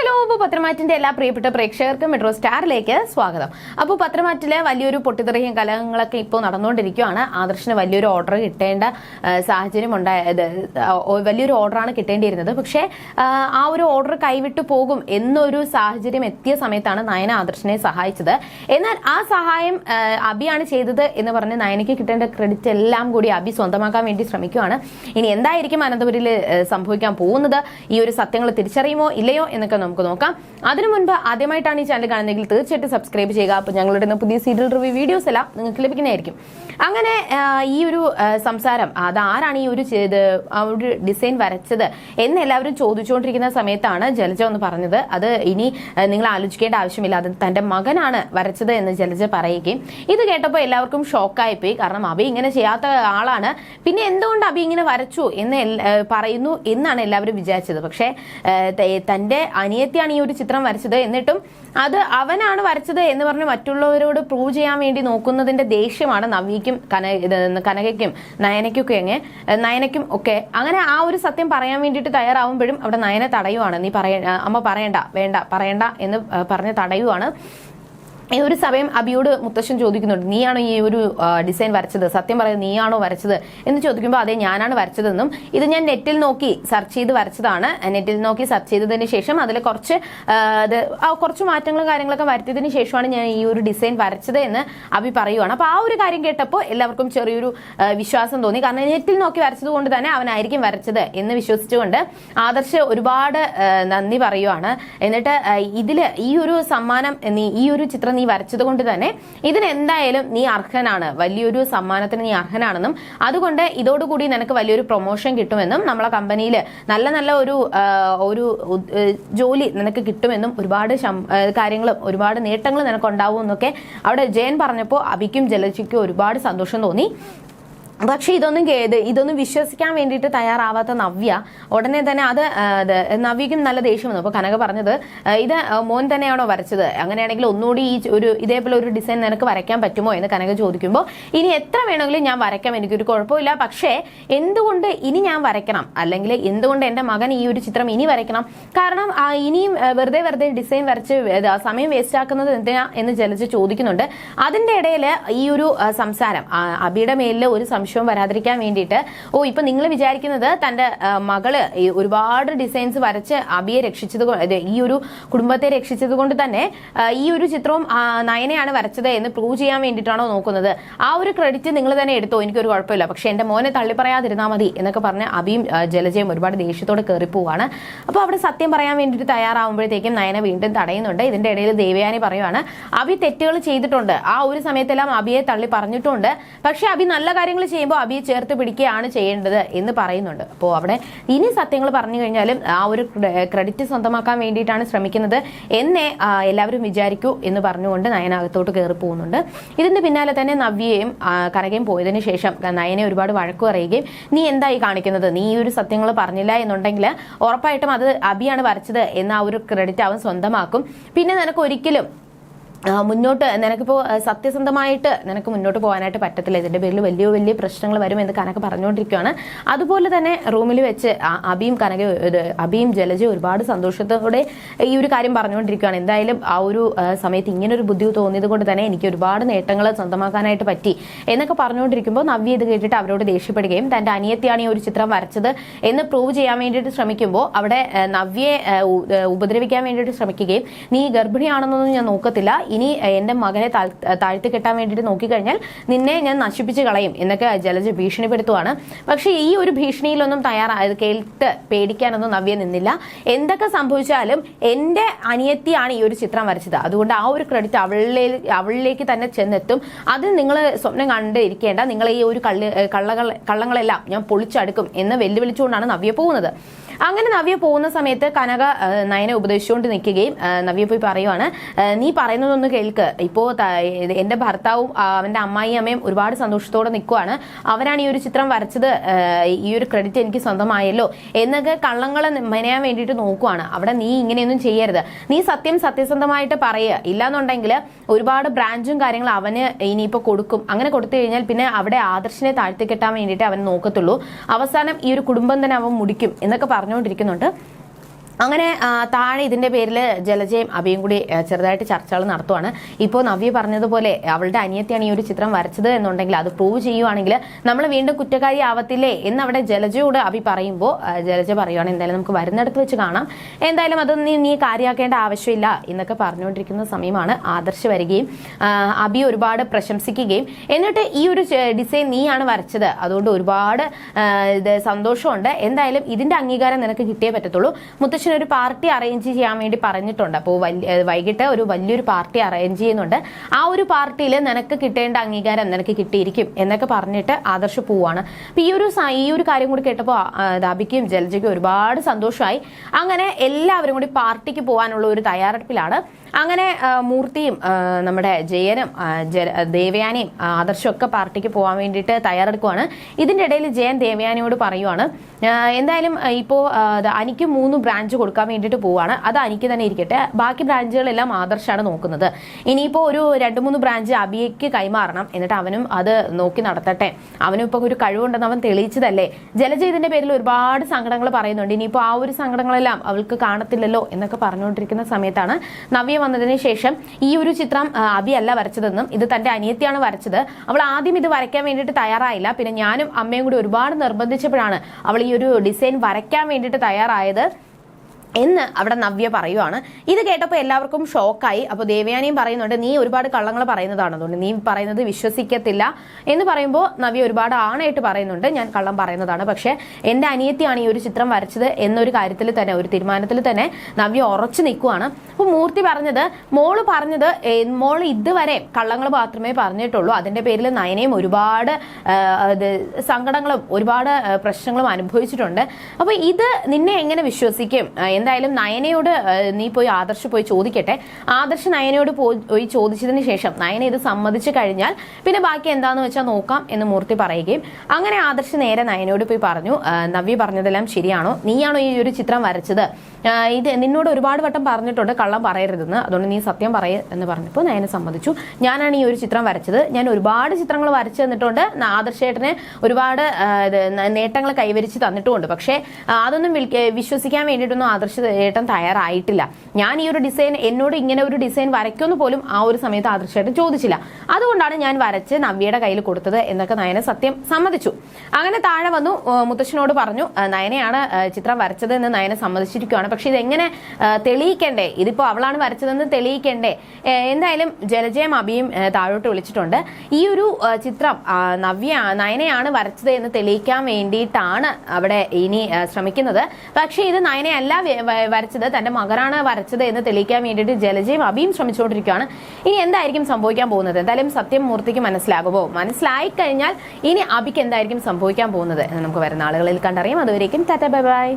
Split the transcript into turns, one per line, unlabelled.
Hello അപ്പോൾ പത്രമാറ്റിന്റെ എല്ലാ പ്രിയപ്പെട്ട പ്രേക്ഷകർക്കും മെട്രോ സ്റ്റാറിലേക്ക് സ്വാഗതം. അപ്പോൾ പത്രമാറ്റിലെ വലിയൊരു പൊട്ടിത്തെറിയും കലഹങ്ങളൊക്കെ ഇപ്പോൾ നടന്നുകൊണ്ടിരിക്കുകയാണ് ആദർശിന് വലിയൊരു ഓർഡർ കിട്ടേണ്ട സാഹചര്യം ഉണ്ടായത് വലിയൊരു ഓർഡറാണ് കിട്ടേണ്ടിയിരുന്നത്. പക്ഷേ ആ, ഒരു ഓർഡർ കൈവിട്ടു പോകും എന്നൊരു സാഹചര്യം എത്തിയ സമയത്താണ് നയന ആദർശനെ സഹായിച്ചത്. എന്നാൽ ആ സഹായം അബിയാണ് ചെയ്തത് എന്ന് പറഞ്ഞ് നയനയ്ക്ക് കിട്ടേണ്ട ക്രെഡിറ്റ് എല്ലാം കൂടി അബി സ്വന്തമാക്കാൻ വേണ്ടി ശ്രമിക്കുകയാണ് ഇനി എന്തായിരിക്കും അനന്തപുരിയിൽ സംഭവിക്കാൻ പോകുന്നത്? ഈ ഒരു സത്യങ്ങൾ തിരിച്ചറിയുമോ ഇല്ലയോ എന്നൊക്കെ നമുക്ക് നോക്കാം അതിനു മുൻപ് ആദ്യമായിട്ടാണ് ഈ ചാനൽ കാണുന്നതെങ്കിൽ തീർച്ചയായിട്ടും സബ്സ്ക്രൈബ് ചെയ്യുക. അപ്പോൾ ഞങ്ങളുടെ പുതിയ സീരിയൽ റിവ്യൂ വീഡിയോസ് എല്ലാം നിങ്ങൾക്ക് ലഭിക്കുന്നതായിരിക്കും. അങ്ങനെ ഈ ഒരു സംസാരം അത് ആരാണ് ഈ ഒരു ചെയ്ത് ആ ഒരു ഡിസൈൻ വരച്ചത് എന്ന് എല്ലാവരും ചോദിച്ചുകൊണ്ടിരിക്കുന്ന സമയത്താണ് ജലജ ഒന്ന് പറഞ്ഞത്. അത് ഇനി നിങ്ങൾ ആലോചിക്കേണ്ട ആവശ്യമില്ല. അത് തന്റെ മകനാണ് വരച്ചത് എന്ന് ജലജ പറയുകയും. ഇത് കേട്ടപ്പോൾ എല്ലാവർക്കും ഷോക്കായി പോയി കാരണം അബി ഇങ്ങനെ ചെയ്യാത്ത ആളാണ്. പിന്നെ എന്തുകൊണ്ട് അബി ഇങ്ങനെ വരച്ചു എന്ന് പറയുന്നു എന്നാണ് എല്ലാവരും വിചാരിച്ചത്. പക്ഷേ തന്റെ തന്റെ അനിയത്തിയാണ് ഈ ഒരു ചിത്രം വരച്ചത്. എന്നിട്ടും അത് അവനാണ് വരച്ചത് എന്ന് പറഞ്ഞ് മറ്റുള്ളവരോട് പ്രൂവ് ചെയ്യാൻ വേണ്ടി നോക്കുന്നതിന്റെ ദേഷ്യമാണ് നവ്യയ്ക്കും കന കനകയ്ക്കും നയനയ്ക്കൊക്കെ അങ്ങ്. നയനയ്ക്കും ഒക്കെ. അങ്ങനെ ആ ഒരു സത്യം പറയാൻ വേണ്ടിയിട്ട് തയ്യാറാവുമ്പോഴും അവിടെ നയനെ തടയുവാണ്. നീ പറയ അമ്മ പറയണ്ട വേണ്ട പറയണ്ട എന്ന് പറഞ്ഞ് തടയുവാണ്. ഈ ഒരു സമയം അബിയോട് മുത്തശ്ശൻ ചോദിക്കുന്നുണ്ട് നീയാണോ ഈ ഒരു ഡിസൈൻ വരച്ചത്? സത്യം പറയുന്നത് നീയാണോ വരച്ചത്? എന്ന് ചോദിക്കുമ്പോൾ അതെ ഞാനാണ് വരച്ചതെന്നും ഇത് ഞാൻ നെറ്റിൽ നോക്കി സെർച്ച് ചെയ്ത് വരച്ചതാണ്. നെറ്റിൽ നോക്കി സെർച്ച് ചെയ്തതിന് ശേഷം അതിൽ കുറച്ച് കുറച്ച് മാറ്റങ്ങളും കാര്യങ്ങളൊക്കെ വരുത്തിയതിന് ശേഷമാണ് ഞാൻ ഈ ഒരു ഡിസൈൻ വരച്ചത് എന്ന് അബി പറയുവാണ്. അപ്പോൾ ആ ഒരു കാര്യം കേട്ടപ്പോൾ എല്ലാവർക്കും ചെറിയൊരു വിശ്വാസം തോന്നി. കാരണം നെറ്റിൽ നോക്കി വരച്ചത് കൊണ്ട് തന്നെ അവനായിരിക്കും വരച്ചത് എന്ന് വിശ്വസിച്ചുകൊണ്ട് ആദർശ് ഒരുപാട് നന്ദി പറയുവാണ്. എന്നിട്ട് ഇതിൽ ഈ ഒരു സമ്മാനം ഈ ഒരു ചിത്രം നീ വരച്ചത് കൊണ്ട് തന്നെ ഇതിനെന്തായാലും നീ അർഹനാണ്. വലിയൊരു സമ്മാനത്തിന് നീ അർഹനാണെന്നും അതുകൊണ്ട് ഇതോടുകൂടി നിനക്ക് വലിയൊരു പ്രൊമോഷൻ കിട്ടുമെന്നും നമ്മളെ കമ്പനിയിൽ നല്ല നല്ല ഒരു ഒരു ജോലി നിനക്ക് കിട്ടുമെന്നും ഒരുപാട് കാര്യങ്ങളും ഒരുപാട് നേട്ടങ്ങളും നിനക്ക് ഉണ്ടാവും എന്നൊക്കെ അവിടെ ജയൻ പറഞ്ഞപ്പോൾ അബിക്കും ജലജിക്കും ഒരുപാട് സന്തോഷം തോന്നി. പക്ഷെ ഇതൊന്നും ഇതൊന്നും വിശ്വസിക്കാൻ വേണ്ടിയിട്ട് തയ്യാറാവാത്ത നവ്യ ഉടനെ തന്നെ അത് നവ്യക്കും നല്ല ദേഷ്യം വന്നു. അപ്പൊ കനക പറഞ്ഞത് ഇത് മോൻ തന്നെയാണോ വരച്ചത്? അങ്ങനെയാണെങ്കിൽ ഒന്നുകൂടി ഈ ഒരു ഇതേപോലെ ഒരു ഡിസൈൻ നിനക്ക് വരയ്ക്കാൻ പറ്റുമോ എന്ന് കനക ചോദിക്കുമ്പോൾ ഇനി എത്ര വേണമെങ്കിലും ഞാൻ വരയ്ക്കാം എനിക്കൊരു കുഴപ്പമില്ല. പക്ഷേ എന്തുകൊണ്ട് ഇനി ഞാൻ വരയ്ക്കണം? അല്ലെങ്കിൽ എന്തുകൊണ്ട് എന്റെ മകൻ ഈ ഒരു ചിത്രം ഇനി വരയ്ക്കണം? കാരണം ഇനിയും വെറുതെ വെറുതെ ഡിസൈൻ വരച്ച് സമയം വേസ്റ്റ് ആക്കുന്നത് എന്തിനാ എന്ന് ജലജ ചോദിക്കുന്നുണ്ട്. അതിന്റെ ഇടയിൽ ഈ ഒരു സംസാരം അബിയുടെ മേലിൽ ഒരു സംശയവും വരാതിരിക്കാൻ വേണ്ടിയിട്ട്. ഓ ഇപ്പൊ നിങ്ങൾ വിചാരിക്കുന്നത് തന്റെ മകൾ ഒരുപാട് ഡിസൈൻസ് വരച്ച് അബിയെ രക്ഷിച്ചത് ഈ ഒരു കുടുംബത്തെ രക്ഷിച്ചത് കൊണ്ട് തന്നെ ഈ ഒരു ചിത്രവും നയനെയാണ് വരച്ചത് എന്ന് പ്രൂവ് ചെയ്യാൻ വേണ്ടിയിട്ടാണോ നോക്കുന്നത്. ആ ഒരു ക്രെഡിറ്റ് നിങ്ങൾ തന്നെ എടുത്തോ? എനിക്കൊരു കുഴപ്പമില്ല. പക്ഷെ എന്റെ മോനെ തള്ളി പറയാതിരുന്നാൽ മതി എന്നൊക്കെ പറഞ്ഞ് അബിയും ജലജയും ഒരുപാട് ദേഷ്യത്തോടെ കയറി പോവാണ്. അപ്പോൾ അവിടെ സത്യം പറയാൻ വേണ്ടിയിട്ട് തയ്യാറാവുമ്പോഴത്തേക്കും നയന വീണ്ടും തടയുന്നുണ്ട്. ഇതിന്റെ ഇടയിൽ ദേവയാനി പറയുവാണ് അബി തെറ്റുകൾ ചെയ്തിട്ടുണ്ട്. ആ ഒരു സമയത്തെല്ലാം അബിയെ തള്ളി പറഞ്ഞിട്ടുണ്ട്. പക്ഷെ അബി നല്ല കാര്യങ്ങൾ ചെയ്യുമ്പോൾ അബിയെ ചേർത്ത് പിടിക്കുകയാണ് ചെയ്യേണ്ടത് എന്ന് പറയുന്നുണ്ട്. അപ്പോൾ അവിടെ ഇനി സത്യങ്ങൾ പറഞ്ഞു കഴിഞ്ഞാലും ആ ഒരു ക്രെഡിറ്റ് സ്വന്തമാക്കാൻ വേണ്ടിയിട്ടാണ് ശ്രമിക്കുന്നത് എന്നെ എല്ലാവരും വിചാരിക്കൂ എന്ന് പറഞ്ഞുകൊണ്ട് നയന അകത്തോട്ട് കയറി പോകുന്നുണ്ട്. ഇതിന്റെ പിന്നാലെ തന്നെ നവ്യയും കനകയും പോയതിന് ശേഷം നയനെ ഒരുപാട് വഴക്കു പറയുകയും നീ എന്തായി കാണിക്കുന്നത്? നീ ഈ ഒരു സത്യങ്ങൾ പറഞ്ഞില്ല എന്നുണ്ടെങ്കിൽ ഉറപ്പായിട്ടും അത് അബിയാണ് വരച്ചത് എന്ന ആ ഒരു ക്രെഡിറ്റ് അവൻ സ്വന്തമാക്കും. പിന്നെ നിനക്ക് ഒരിക്കലും മുന്നോട്ട് നിനക്കിപ്പോൾ ആ, സത്യസന്ധമായിട്ട് നിനക്ക് മുന്നോട്ട് പോകാനായിട്ട് പറ്റത്തില്ല. ഇതിന്റെ പേരിൽ വലിയ വലിയ പ്രശ്നങ്ങൾ വരും എന്ന് കനക പറഞ്ഞുകൊണ്ടിരിക്കുകയാണ് അതുപോലെ തന്നെ റൂമിൽ വെച്ച് അബിയും കനക അബിയും ജലജ ഒരുപാട് സന്തോഷത്തോടെ ഈ ഒരു കാര്യം പറഞ്ഞുകൊണ്ടിരിക്കുകയാണ് എന്തായാലും ആ ഒരു സമയത്ത് ഇങ്ങനെ ഒരു ബുദ്ധി തോന്നിയത് കൊണ്ട് തന്നെ എനിക്ക് ഒരുപാട് നേട്ടങ്ങൾ സ്വന്തമാക്കാനായിട്ട് പറ്റി എന്നൊക്കെ പറഞ്ഞുകൊണ്ടിരിക്കുമ്പോൾ നവ്യ ഇത് കേട്ടിട്ട് അവരോട് ദേഷ്യപ്പെടുകയും തന്റെ അനിയത്തിയാണ് ഈ ഒരു ചിത്രം വരച്ചത് എന്ന് പ്രൂവ് ചെയ്യാൻ വേണ്ടിയിട്ട് ശ്രമിക്കുമ്പോൾ അവിടെ നവ്യെ ഉപദ്രവിക്കാൻ വേണ്ടിയിട്ട് ശ്രമിക്കുകയും നീ ഗർഭിണിയാണെന്നൊന്നും ഞാൻ നോക്കത്തില്ല. ഇനി എന്റെ മകനെ താഴ്- താഴ്ത്തി കെട്ടാൻ വേണ്ടിയിട്ട് നോക്കിക്കഴിഞ്ഞാൽ നിന്നെ ഞാൻ നശിപ്പിച്ച് കളയും എന്നൊക്കെ ജലജ ഭീഷണിപ്പെടുത്തുവാണ്. പക്ഷെ ഈ ഒരു ഭീഷണിയിലൊന്നും തയ്യാറായത് കേട്ട് പേടിക്കാനൊന്നും നവ്യ നിന്നില്ല. എന്തൊക്കെ സംഭവിച്ചാലും എന്റെ അനിയത്തിയാണ് ഈ ഒരു ചിത്രം വരച്ചത്. അതുകൊണ്ട് ആ ഒരു ക്രെഡിറ്റ് അവളിലെ അവളിലേക്ക് തന്നെ ചെന്നെത്തും. അത് നിങ്ങൾ സ്വപ്നം കണ്ടിരിക്കേണ്ട നിങ്ങൾ ഈ ഒരു കള്ളി കള്ളകൾ കള്ളങ്ങളെല്ലാം ഞാൻ പൊളിച്ചടുക്കും എന്ന് വെല്ലുവിളിച്ചുകൊണ്ടാണ് നവ്യ പോകുന്നത്. അങ്ങനെ നവ്യ പോകുന്ന സമയത്ത് കനക നയനെ ഉപദേശിച്ചുകൊണ്ട് നിൽക്കുകയും നവ്യ പോയി പറയുവാണ് നീ പറയുന്നതൊന്ന് കേൾക്ക്. ഇപ്പോ എന്റെ ഭർത്താവും അവന്റെ അമ്മായി അമ്മയും ഒരുപാട് സന്തോഷത്തോടെ നിൽക്കുവാണ്. അവരാണ് ഈ ഒരു ചിത്രം വരച്ചത് ഈ ഒരു ക്രെഡിറ്റ് എനിക്ക് സ്വന്തമായല്ലോ എന്നൊക്കെ കള്ളങ്ങളെ മെനയാൻ വേണ്ടിയിട്ട് നോക്കുവാണ്. അവിടെ നീ ഇങ്ങനെയൊന്നും ചെയ്യരുത്. നീ സത്യം സത്യസന്ധമായിട്ട് പറയുക. ഇല്ലാന്നുണ്ടെങ്കിൽ ഒരുപാട് ബ്രാഞ്ചും കാര്യങ്ങളും അവന് ഇനിയിപ്പോൾ കൊടുക്കും. അങ്ങനെ കൊടുത്തു കഴിഞ്ഞാൽ പിന്നെ അവിടെ ആദർശിനെ താഴ്ത്തി കെട്ടാൻ വേണ്ടിയിട്ട് അവൻ നോക്കത്തുള്ളൂ. അവസാനം ഈ ഒരു കുടുംബം തന്നെ അവൻ മുടിക്കും എന്നൊക്കെ പറഞ്ഞുകൊണ്ടിരിക്കുന്നുണ്ട്. അങ്ങനെ താഴെ ഇതിന്റെ പേരിൽ ജലജയും അഭിയും കൂടി ചെറുതായിട്ട് ചർച്ചകൾ നടത്തുവാണ്. ഇപ്പോൾ നവ്യ പറഞ്ഞതുപോലെ അവളുടെ അനിയത്തിയാണ് ഈ ഒരു ചിത്രം വരച്ചത് എന്നുണ്ടെങ്കിൽ അത് പ്രൂവ് ചെയ്യുവാണെങ്കിൽ നമ്മൾ വീണ്ടും കുറ്റക്കാരി ആവത്തില്ലേ എന്ന് അവിടെ ജലജയോട് അഭി പറയുമ്പോൾ ജലജ പറയുവാണ് എന്തായാലും നമുക്ക് വരുന്നിടത്ത് വെച്ച് കാണാം. എന്തായാലും അത് നീ നീ കാര്യമാക്കേണ്ട ആവശ്യമില്ല എന്നൊക്കെ പറഞ്ഞുകൊണ്ടിരിക്കുന്ന സമയമാണ് ആദർശ് വരികയും അബി ഒരുപാട് പ്രശംസിക്കുകയും. എന്നിട്ട് ഈ ഒരു ഡിസൈൻ നീയാണ് വരച്ചത്. അതുകൊണ്ട് ഒരുപാട് സന്തോഷമുണ്ട്. എന്തായാലും ഇതിന്റെ അംഗീകാരം നിനക്ക് കിട്ടിയേ പറ്റത്തുള്ളൂ. ഒരു പാർട്ടി അറേഞ്ച് ചെയ്യാൻ വേണ്ടി പറഞ്ഞിട്ടുണ്ട്. അപ്പോൾ വൈകിട്ട് ഒരു വലിയൊരു പാർട്ടി അറേഞ്ച് ചെയ്യുന്നുണ്ട്. ആ ഒരു പാർട്ടിയിൽ നിനക്ക് കിട്ടേണ്ട അംഗീകാരം നിനക്ക് കിട്ടിയിരിക്കും എന്നൊക്കെ പറഞ്ഞിട്ട് ആദർശ് പോവാണ്. അപ്പൊ ഈ ഒരു ഈ ഒരു കാര്യം കൂടി കേട്ടപ്പോൾ ദാബിക്കും ജലജയ്ക്കും ഒരുപാട് സന്തോഷമായി അങ്ങനെ എല്ലാവരും കൂടി പാർട്ടിക്ക് പോകാനുള്ള ഒരു തയ്യാറെടുപ്പിലാണ്. അങ്ങനെ മൂർത്തിയും നമ്മുടെ ജയനും ദേവയാനിയും ആദർശമൊക്കെ പാർട്ടിക്ക് പോകാൻ വേണ്ടിയിട്ട് തയ്യാറെടുക്കുവാണ്. ഇതിന്റെ ഇടയിൽ ജയൻ ദേവയാനിയോട് പറയുവാണ് എന്തായാലും ഇപ്പോൾ അനിക്ക് മൂന്ന് ബ്രാഞ്ച് കൊടുക്കാൻ വേണ്ടിയിട്ട് പോവാണ്. അത് അനിക്ക് തന്നെ ഇരിക്കട്ടെ. ബാക്കി ബ്രാഞ്ചുകളെല്ലാം ആദർശാണ് നോക്കുന്നത്. ഇനിയിപ്പോൾ ഒരു രണ്ട് മൂന്ന് ബ്രാഞ്ച് അബിയയ്ക്ക് കൈമാറണം. എന്നിട്ട് അവനും അത് നോക്കി നടത്തട്ടെ. അവനും ഇപ്പോൾ ഒരു കഴിവുണ്ടെന്ന് അവൻ തെളിയിച്ചതല്ലേ? ജലജ ഇതിന്റെ പേരിൽ ഒരുപാട് സങ്കടങ്ങൾ പറയുന്നുണ്ട്. ഇനിയിപ്പോൾ ആ ഒരു സങ്കടങ്ങളെല്ലാം അവൾക്ക് കാണത്തില്ലല്ലോ എന്നൊക്കെ പറഞ്ഞുകൊണ്ടിരിക്കുന്ന സമയത്താണ് നവ്യ വന്നതിന് ശേഷം ഈ ഒരു ചിത്രം അബി അല്ല വരച്ചതെന്നും ഇത് തന്റെ അനിയത്തിയാണ് വരച്ചത്. അവൾ ആദ്യം ഇത് വരയ്ക്കാൻ വേണ്ടിയിട്ട് തയ്യാറായില്ല. പിന്നെ ഞാനും അമ്മയും കൂടി ഒരുപാട് നിർബന്ധിച്ചപ്പോഴാണ് അവൾ ഈ ഒരു ഡിസൈൻ വരയ്ക്കാൻ വേണ്ടിയിട്ട് തയ്യാറായത് എന്ന് അവിടെ നവ്യ പറയുവാണ്. ഇത് കേട്ടപ്പോൾ എല്ലാവർക്കും ഷോക്കായി. അപ്പോൾ ദേവയാനിയും പറയുന്നുണ്ട് നീ ഒരുപാട് കള്ളങ്ങൾ പറയുന്നതാണ്. അതുകൊണ്ട് നീ പറയുന്നത് വിശ്വസിക്കത്തില്ല. എന്ന് പറയുമ്പോൾ നവ്യ ഒരുപാട് ആണായിട്ട് പറയുന്നുണ്ട്. ഞാൻ കള്ളം പറയുന്നതാണ്. പക്ഷേ എന്റെ അനിയത്തിയാണ് ഈ ഒരു ചിത്രം വരച്ചത് എന്നൊരു കാര്യത്തിൽ തന്നെ ഒരു തീരുമാനത്തിൽ തന്നെ നവ്യ ഉറച്ചു നിൽക്കുവാണ്. അപ്പോൾ മൂർത്തി പറഞ്ഞത് മോൾ പറഞ്ഞത് മോൾ ഇതുവരെ കള്ളങ്ങൾ മാത്രമേ പറഞ്ഞിട്ടുള്ളൂ. അതിന്റെ പേരിൽ നയനയും ഒരുപാട് സങ്കടങ്ങളും ഒരുപാട് പ്രശ്നങ്ങളും അനുഭവിച്ചിട്ടുണ്ട്. അപ്പോൾ ഇത് നിന്നെ എങ്ങനെ വിശ്വസിക്കും എന്തായാലും നയനയോട് നീ പോയി ആദർശ് പോയി ചോദിക്കട്ടെ. ആദർശ് നയനയോട് പോയി ചോദിച്ചതിന് ശേഷം നയന ഇത് സമ്മതിച്ചു കഴിഞ്ഞാൽ പിന്നെ ബാക്കി എന്താന്ന് വെച്ചാൽ നോക്കാം എന്ന് മൂർത്തി പറയുകയും അങ്ങനെ ആദർശ് നേരെ നയനയോട് പോയി പറഞ്ഞു നവ്യ പറഞ്ഞതെല്ലാം ശരിയാണോ? നീയാണോ ഈ ഒരു ചിത്രം വരച്ചത്? ഇത് നിന്നോട് ഒരുപാട് വട്ടം പറഞ്ഞിട്ടുണ്ട് കള്ളം പറയരുതെന്ന്. അതുകൊണ്ട് നീ സത്യം പറയ എന്ന് പറഞ്ഞപ്പോൾ നയന സമ്മതിച്ചു. ഞാനാണ് ഈ ഒരു ചിത്രം വരച്ചത്. ഞാൻ ഒരുപാട് ചിത്രങ്ങൾ വരച്ചു തന്നിട്ടുണ്ട്. ആദർശേട്ടനെ ഒരുപാട് നേട്ടങ്ങൾ കൈവരിച്ച് തന്നിട്ടുമുണ്ട്. പക്ഷേ അതൊന്നും വിശ്വസിക്കാൻ വേണ്ടിയിട്ടൊന്നും ആദർശ ഏട്ടൻ തയ്യാറായിട്ടില്ല. ഞാൻ ഈ ഒരു ഡിസൈൻ എന്നോട് ഇങ്ങനെ ഒരു ഡിസൈൻ വരയ്ക്കുമെന്ന് പോലും ആ ഒരു സമയത്ത് ആദർശമായിട്ട് ചോദിച്ചില്ല. അതുകൊണ്ടാണ് ഞാൻ വരച്ച് നവ്യയുടെ കയ്യിൽ കൊടുത്തത് എന്നൊക്കെ നയന സത്യം സമ്മതിച്ചു. അങ്ങനെ താഴെ വന്നു മുത്തശ്ശനോട് പറഞ്ഞു നയനയാണ് ചിത്രം വരച്ചത് എന്ന് നയന സമ്മതിച്ചിരിക്കുകയാണ് പക്ഷെ ഇതെങ്ങനെ തെളിയിക്കണ്ടേ? ഇതിപ്പോ അവളാണ് വരച്ചതെന്ന് തെളിയിക്കണ്ടേ? എന്തായാലും ജലജയം അഭിയും താഴോട്ട് വിളിച്ചിട്ടുണ്ട്. ഈ ഒരു ചിത്രം നവ്യ നയനയാണ് വരച്ചത് എന്ന് തെളിയിക്കാൻ വേണ്ടിയിട്ടാണ് അവിടെ ഇനി ശ്രമിക്കുന്നത്. പക്ഷേ ഇത് നയനയല്ല വരച്ചത് തന്റെ മകനാണ് വരച്ചത് എന്ന് തെളിയിക്കാൻ വേണ്ടിയിട്ട് ജലജയും അഭിയും ശ്രമിച്ചുകൊണ്ടിരിക്കുകയാണ്. ഇനി എന്തായിരിക്കും സംഭവിക്കാൻ പോകുന്നത്? എന്തായാലും സത്യം മൂർത്തിക്ക് മനസ്സിലാകുമോ? മനസ്സിലായി കഴിഞ്ഞാൽ ഇനി അഭിക്ക് എന്തായിരിക്കും സംഭവിക്കാൻ പോകുന്നത് എന്ന് നമുക്ക് വരുന്ന ആളുകളിൽ കണ്ടറിയാം. അതുവരേക്കും ടാറ്റ ബൈ ബൈ.